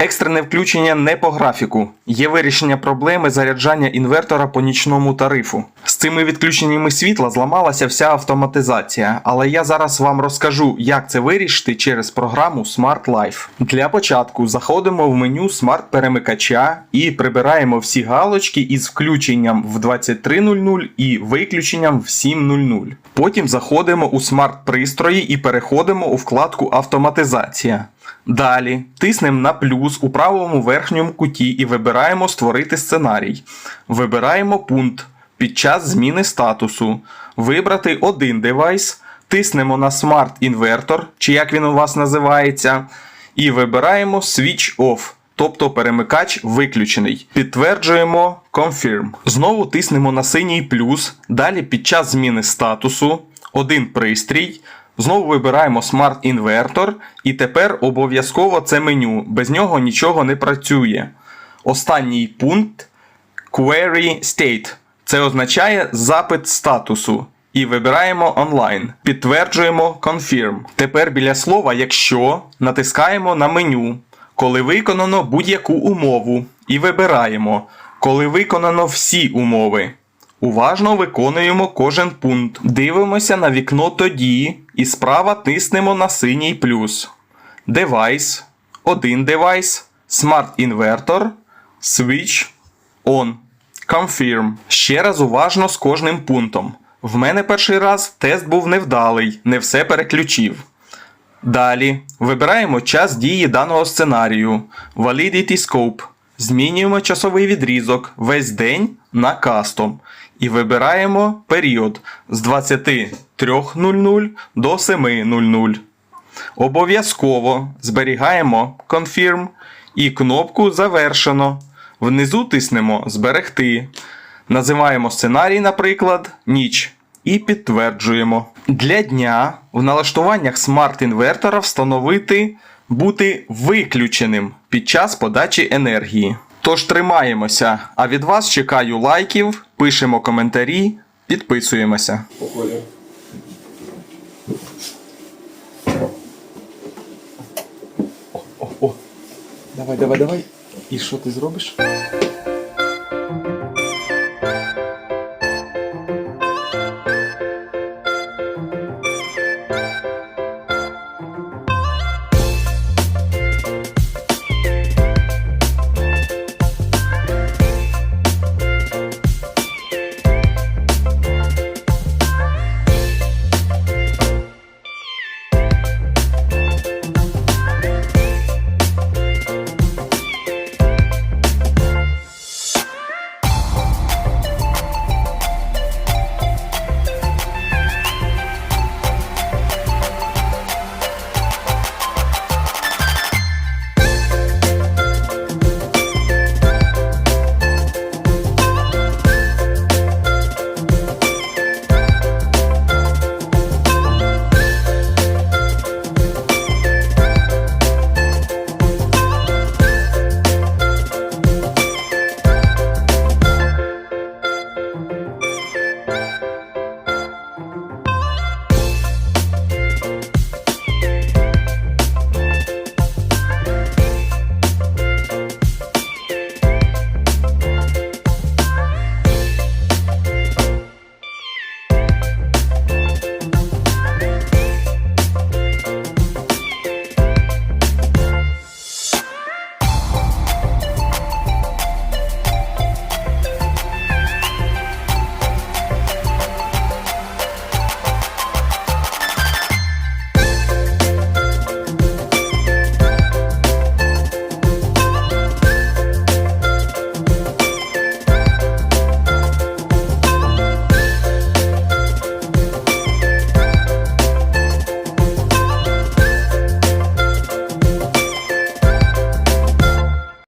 Екстрене включення не по графіку. Є вирішення проблеми заряджання інвертора по нічному тарифу. З цими відключеннями світла зламалася вся автоматизація, але я зараз вам розкажу, як це вирішити через програму Smart Life. Для початку заходимо в меню Smart перемикача і прибираємо всі галочки із включенням в 23.00 і виключенням в 7.00. Потім заходимо у смарт пристрої і переходимо у вкладку Автоматизація. Далі тиснемо на плюс у правому верхньому куті і вибираємо Створити сценарій. Вибираємо пункт під час зміни статусу. Вибрати один девайс, тиснемо на Inverter, чи як він у вас називається, і вибираємо Switch Off, тобто перемикач виключений. Підтверджуємо Confirm. Знову тиснемо на синій плюс. Далі під час зміни статусу один пристрій. Знову вибираємо Inverter і тепер обов'язково це меню. Без нього нічого не працює. Останній пункт Query State. Це означає запит статусу. І вибираємо онлайн. Підтверджуємо Confirm. Тепер біля слова якщо натискаємо на меню, коли виконано будь-яку умову. І вибираємо, коли виконано всі умови. Уважно виконуємо кожен пункт. Дивимося на вікно тоді і справа тиснемо на синій плюс. Девайс, один девайс, Inverter, Switch, On. Confirm. Ще раз уважно з кожним пунктом. В мене перший раз тест був невдалий, не все переключив. Далі вибираємо час дії даного сценарію. Validity Scope. Змінюємо часовий відрізок весь день на Custom. І вибираємо період з 23.00 до 7.00. Обов'язково зберігаємо Confirm і кнопку Завершено. Внизу тиснемо Зберегти. Називаємо сценарій, наприклад, ніч. І підтверджуємо. Для дня в налаштуваннях смарт-інвертора встановити бути виключеним під час подачі енергії. Тож тримаємося, а від вас чекаю лайків, пишемо коментарі, підписуємося. О. О, о. Давай, давай, давай. І що ти зробиш?